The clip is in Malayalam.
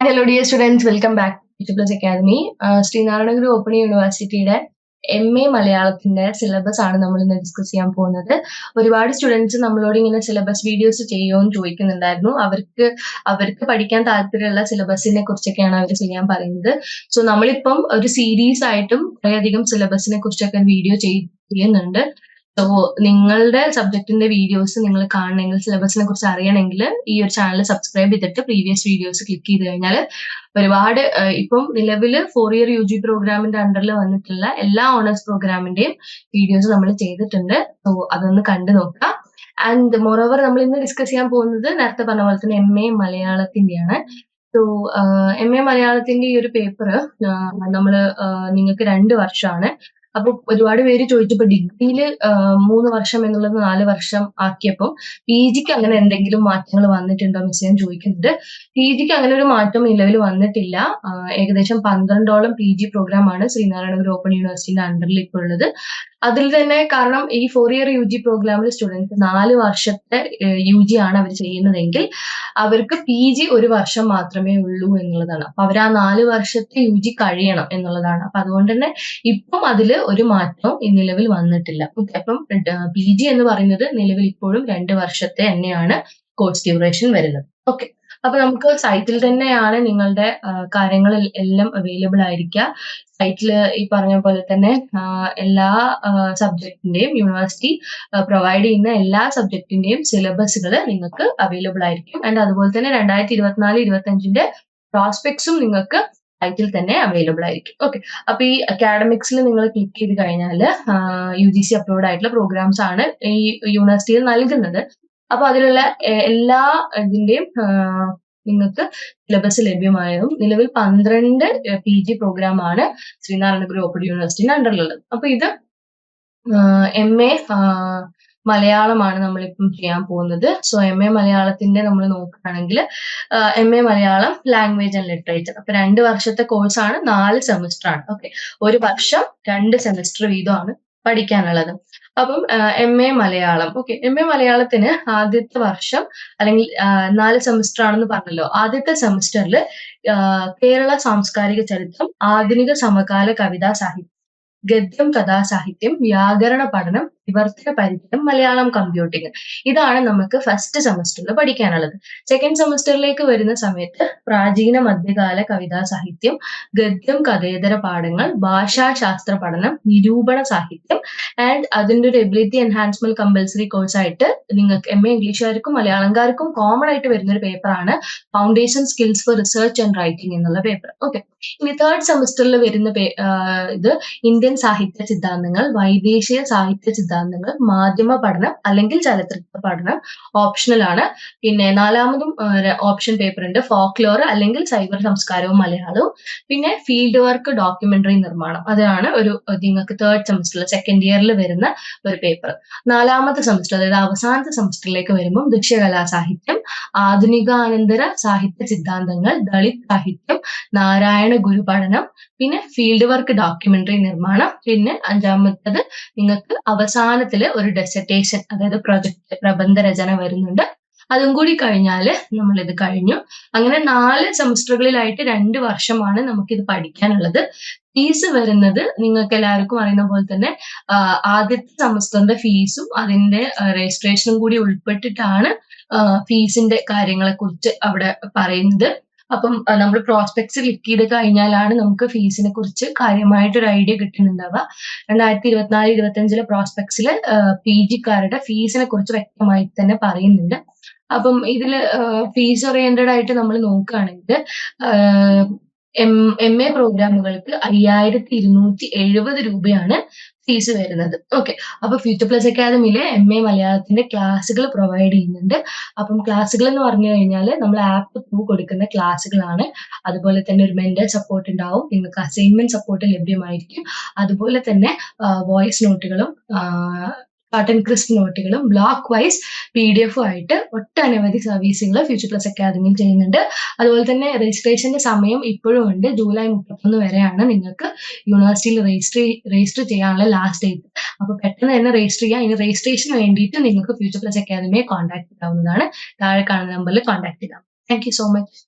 Hello dear students welcome back to plus academy Sreenarayana Guru open യൂണിവേഴ്സിറ്റിയുടെ എം എ മലയാളത്തിന്റെ സിലബസ് ആണ് നമ്മൾ ഇന്ന് ഡിസ്കസ് ചെയ്യാൻ പോകുന്നത്. ഒരുപാട് സ്റ്റുഡൻസ് നമ്മളോട് ഇങ്ങനെ സിലബസ് വീഡിയോസ് ചെയ്യുമെന്ന് ചോദിക്കുന്നുണ്ടായിരുന്നു. അവർക്ക് അവർക്ക് പഠിക്കാൻ താല്പര്യമുള്ള സിലബസിനെ കുറിച്ചൊക്കെയാണ് അവർ ചെയ്യാൻ പറയുന്നത്. സോ നമ്മളിപ്പം ഒരു സീരീസ് ആയിട്ടും കുറേയധികം സിലബസിനെ കുറിച്ചൊക്കെ വീഡിയോ ചെയ്യുന്നുണ്ട്. സോ നിങ്ങളുടെ സബ്ജക്റ്റിന്റെ വീഡിയോസ് നിങ്ങൾ കാണണമെങ്കിൽ സിലബസിനെ കുറിച്ച് അറിയണമെങ്കിൽ ഈ ഒരു ചാനൽ സബ്സ്ക്രൈബ് ചെയ്തിട്ട് പ്രീവിയസ് വീഡിയോസ് ക്ലിക്ക് ചെയ്ത് കഴിഞ്ഞാൽ ഒരുപാട് ഇപ്പം നിലവിൽ ഫോർ ഇയർ യു ജി പ്രോഗ്രാമിന്റെ അണ്ടറിൽ വന്നിട്ടുള്ള എല്ലാ ഓണേഴ്സ് പ്രോഗ്രാമിന്റെയും വീഡിയോസ് നമ്മൾ ചെയ്തിട്ടുണ്ട്. സോ അതൊന്ന് കണ്ടു നോക്കാം. ആൻഡ് മോറോവർ നമ്മൾ ഇന്ന് ഡിസ്കസ് ചെയ്യാൻ പോകുന്നത് നേരത്തെ പറഞ്ഞ പോലെ തന്നെ എം എ മലയാളത്തിന്റെയാണ്. സോ എം എ മലയാളത്തിന്റെ ഈ ഒരു പേപ്പർ നമ്മൾ നിങ്ങൾക്ക് രണ്ട് വർഷമാണ്. അപ്പൊ ഒരുപാട് പേര് ചോദിച്ചപ്പോ ഡിഗ്രിയിൽ മൂന്ന് വർഷം എന്നുള്ളത് നാല് വർഷം ആക്കിയപ്പോൾ പി ജിക്ക് അങ്ങനെ എന്തെങ്കിലും മാറ്റങ്ങൾ വന്നിട്ടുണ്ടോ മിസ് ഞാൻ ചോദിക്കുന്നുണ്ട്. പി ജിക്ക് അങ്ങനെ ഒരു മാറ്റം നിലവിൽ വന്നിട്ടില്ല. ഏകദേശം പന്ത്രണ്ടോളം പി ജി പ്രോഗ്രാം ആണ് ശ്രീനാരായണ ഗുരു ഓപ്പൺ യൂണിവേഴ്സിറ്റിന്റെ അണ്ടറിൽ ഇപ്പോൾ ഉള്ളത്. അതിൽ തന്നെ കാരണം ഈ ഫോർ ഇയർ യു ജി പ്രോഗ്രാമിൽ സ്റ്റുഡൻസ് നാല് വർഷത്തെ യു ജി ആണ് അവർ ചെയ്യുന്നതെങ്കിൽ അവർക്ക് പി ജി ഒരു വർഷം മാത്രമേ ഉള്ളൂ എന്നുള്ളതാണ്. അപ്പൊ അവർ ആ നാല് വർഷത്തെ യു ജി കഴിയണം എന്നുള്ളതാണ്. അപ്പൊ അതുകൊണ്ട് തന്നെ ഇപ്പം അതിൽ ഒരു മാറ്റവും ഈ നിലവിൽ വന്നിട്ടില്ല. ഓക്കെ അപ്പം പി ജി എന്ന് പറയുന്നത് നിലവിൽ ഇപ്പോഴും രണ്ട് വർഷത്തെ തന്നെയാണ് കോഴ്സ് ഡ്യൂറേഷൻ വരുന്നത്. ഓക്കെ അപ്പൊ നമുക്ക് സൈറ്റിൽ തന്നെയാണ് നിങ്ങളുടെ കാര്യങ്ങൾ എല്ലാം അവൈലബിൾ ആയിരിക്കുക. സൈറ്റിൽ ഈ പറഞ്ഞ പോലെ തന്നെ എല്ലാ സബ്ജക്റ്റിന്റെയും യൂണിവേഴ്സിറ്റി പ്രൊവൈഡ് ചെയ്യുന്ന എല്ലാ സബ്ജക്റ്റിന്റെയും സിലബസുകൾ നിങ്ങൾക്ക് അവൈലബിൾ ആയിരിക്കും. ആൻഡ് അതുപോലെ തന്നെ രണ്ടായിരത്തി ഇരുപത്തിനാല് ഇരുപത്തി അഞ്ചിന്റെ പ്രോസ്പെക്ട്സും നിങ്ങൾക്ക് സൈറ്റിൽ തന്നെ അവൈലബിൾ ആയിരിക്കും. ഓക്കെ അപ്പൊ ഈ അക്കാഡമിക്സിൽ നിങ്ങൾ ക്ലിക്ക് ചെയ്ത് കഴിഞ്ഞാൽ യു ജി സി അപ്ലോഡ് ആയിട്ടുള്ള പ്രോഗ്രാംസ് ആണ് ഈ യൂണിവേഴ്സിറ്റിയിൽ നൽകുന്നത്. അപ്പൊ അതിലുള്ള എല്ലാ ഇതിന്റെയും നിങ്ങൾക്ക് സിലബസ് ലഭ്യമായതും നിലവിൽ പന്ത്രണ്ട് പി ജി പ്രോഗ്രാം ആണ് ശ്രീനാരായണ ഗുരു ഓപ്പൺ യൂണിവേഴ്സിറ്റിന്റെ അണ്ടറിലുള്ളത് അപ്പൊ ഇത് എം എ മലയാളമാണ് നമ്മളിപ്പം ചെയ്യാൻ പോകുന്നത്. സോ എം എ മലയാളത്തിന്റെ നമ്മൾ നോക്കുകയാണെങ്കിൽ M A Malayalam language and literature അപ്പൊ രണ്ട് വർഷത്തെ കോഴ്സാണ് നാല് സെമിസ്റ്റർ ആണ്. ഓക്കെ ഒരു വർഷം രണ്ട് സെമിസ്റ്റർ വീതമാണ് പഠിക്കാനുള്ളത്. അപ്പം M A Malayalam. Okay M A മലയാളത്തിന് ആദ്യത്തെ വർഷം അല്ലെങ്കിൽ നാല് സെമിസ്റ്റർ ആണെന്ന് പറഞ്ഞല്ലോ. ആദ്യത്തെ സെമിസ്റ്ററിൽ കേരള സാംസ്കാരിക ചരിത്രം ആധുനിക സമകാല കവിതാ സാഹിത്യം ഗദ്യം കഥാസാഹിത്യം വ്യാകരണ പഠനം വിവർത്തന പരിചയം മലയാളം കമ്പ്യൂട്ടിംഗ് ഇതാണ് നമുക്ക് ഫസ്റ്റ് സെമസ്റ്ററിൽ പഠിക്കാനുള്ളത്. സെക്കൻഡ് സെമസ്റ്ററിലേക്ക് വരുന്ന സമയത്ത് പ്രാചീന മധ്യകാല കവിതാ സാഹിത്യം ഗദ്യം കഥേതര പാഠങ്ങൾ ഭാഷാശാസ്ത്ര പഠനം നിരൂപണ സാഹിത്യം ആൻഡ് അതിന്റെ ഒരു എബിലിറ്റി എൻഹാൻസ്മെന്റ് കമ്പൽസറി കോഴ്സായിട്ട് നിങ്ങൾക്ക് എം എ ഇംഗ്ലീഷുകാർക്കും മലയാളംകാർക്കും കോമൺ ആയിട്ട് വരുന്ന ഒരു പേപ്പറാണ് foundation skills for research and writing എന്നുള്ള പേപ്പർ ഓക്കെ ഇനി തേർഡ് സെമസ്റ്ററിൽ വരുന്ന ഇത് ഇന്ത്യൻ സാഹിത്യ സിദ്ധാന്തങ്ങൾ വൈദേശിക സാഹിത്യ സിദ്ധാന്തങ്ങൾ മാധ്യമ പഠനം അല്ലെങ്കിൽ ചലച്ചിത്ര പഠനം ഓപ്ഷണൽ ആണ്. പിന്നെ നാലാമതും ഓപ്ഷൻ പേപ്പർ ഉണ്ട്. ഫോക്ലോർ അല്ലെങ്കിൽ സൈബർ സംസ്കാരവും മലയാളവും. പിന്നെ ഫീൽഡ് വർക്ക് ഡോക്യുമെന്ററി നിർമ്മാണം. അതാണ് ഒരു നിങ്ങൾക്ക് തേർഡ് സെമസ്റ്ററിൽ സെക്കൻഡ് ഇയറിൽ വരുന്ന ഒരു പേപ്പർ നാലാമത്തെ സെമസ്റ്റർ അതായത് അവസാനത്തെ സെമസ്റ്ററിലേക്ക് വരുമ്പോൾ ദൃശ്യകലാ സാഹിത്യം ആധുനികാനന്തര സാഹിത്യ സിദ്ധാന്തങ്ങൾ ദളിത് സാഹിത്യം നാരായണ ഗുരു പഠനം പിന്നെ ഫീൽഡ് വർക്ക് ഡോക്യുമെന്ററി നിർമ്മാണം പിന്നെ അഞ്ചാമത്തത് നിങ്ങൾക്ക് അവസാനത്തിൽ ഒരു ഡെസർട്ടേഷൻ അതായത് പ്രൊജക്ട് പ്രബന്ധ രചന വരുന്നുണ്ട്. അതും കൂടി കഴിഞ്ഞാൽ നമ്മൾ ഇത് കഴിഞ്ഞു. അങ്ങനെ നാല് സെമസ്റ്ററുകളിലായിട്ട് രണ്ട് വർഷമാണ് നമുക്കിത് പഠിക്കാനുള്ളത്. ഫീസ് വരുന്നത് നിങ്ങൾക്ക് എല്ലാവർക്കും അറിയുന്ന പോലെ തന്നെ ആദ്യത്തെ സെമസ്റ്ററിന്റെ ഫീസും അതിന്റെ രജിസ്ട്രേഷനും കൂടി ഉൾപ്പെട്ടിട്ടാണ് ഫീസിന്റെ കാര്യങ്ങളെ കുറിച്ച് അവിടെ പറയുന്നത്. അപ്പം നമ്മൾ പ്രോസ്പെക്ട്സ് ക്ലിക്ക് ചെയ്ത് കഴിഞ്ഞാലാണ് നമുക്ക് ഫീസിനെ കുറിച്ച് കാര്യമായിട്ടൊരു ഐഡിയ കിട്ടുന്നുണ്ടാവുക. രണ്ടായിരത്തി ഇരുപത്തിനാല് ഇരുപത്തിയഞ്ചിലെ പ്രോസ്പെക്ട്സിൽ പി ജിക്കാരുടെ ഫീസിനെ കുറിച്ച് വ്യക്തമായി തന്നെ പറയുന്നുണ്ട്. അപ്പം ഇതിൽ ഫീസ് ഓറിയന്റഡ് ആയിട്ട് നമ്മൾ നോക്കുകയാണെങ്കിൽ എം എം എ പ്രോഗ്രാമുകൾക്ക് അയ്യായിരത്തി ഇരുന്നൂറ്റി എഴുപത് രൂപയാണ് ഫീസ് വരുന്നത്. ഓക്കെ അപ്പൊ ഫ്യൂച്ചർ പ്ലസ് അക്കാദമിയിലെ എം എ മലയാളത്തിന്റെ ക്ലാസ്സുകൾ പ്രൊവൈഡ് ചെയ്യുന്നുണ്ട്. അപ്പം ക്ലാസ്സുകൾ എന്ന് പറഞ്ഞു കഴിഞ്ഞാൽ നമ്മൾ ആപ്പ് ത്രൂ കൊടുക്കുന്ന ക്ലാസ്സുകളാണ് അതുപോലെ തന്നെ ഒരു മെന്റൽ സപ്പോർട്ട് ഉണ്ടാവും. നിങ്ങൾക്ക് അസൈൻമെന്റ് സപ്പോർട്ട് ലഭ്യമായിരിക്കും. അതുപോലെ തന്നെ വോയിസ് നോട്ടുകളും ആൻഡ് ക്രിസ്പ് നോട്ടുകളും ബ്ലോക്ക് വൈസ് പി ഡി എഫും ആയിട്ട് ഒട്ടനവധി സർവീസുകൾ ഫ്യൂച്ചർ പ്ലസ് അക്കാദമിയിൽ ചെയ്യുന്നുണ്ട്. അതുപോലെ തന്നെ രജിസ്ട്രേഷന്റെ സമയം ഇപ്പോഴും ഉണ്ട്. ജൂലൈ മുപ്പത്തൊന്ന് വരെയാണ് നിങ്ങൾക്ക് യൂണിവേഴ്സിറ്റിയിൽ രജിസ്റ്റർ രജിസ്റ്റർ ചെയ്യാനുള്ള ലാസ്റ്റ് ഡേറ്റ് അപ്പോൾ പെട്ടെന്ന് തന്നെ രജിസ്റ്റർ ചെയ്യാം. ഇനി രജിസ്ട്രേഷന് വേണ്ടിയിട്ട് നിങ്ങൾക്ക് ഫ്യൂച്ചർ പ്ലസ് അക്കാദമിയെ കോൺടാക്ട് ചെയ്യാവുന്നതാണ്. താഴെ കാണുന്ന നമ്പറിൽ കോൺടാക്ട് ചെയ്യാം. Thank you so much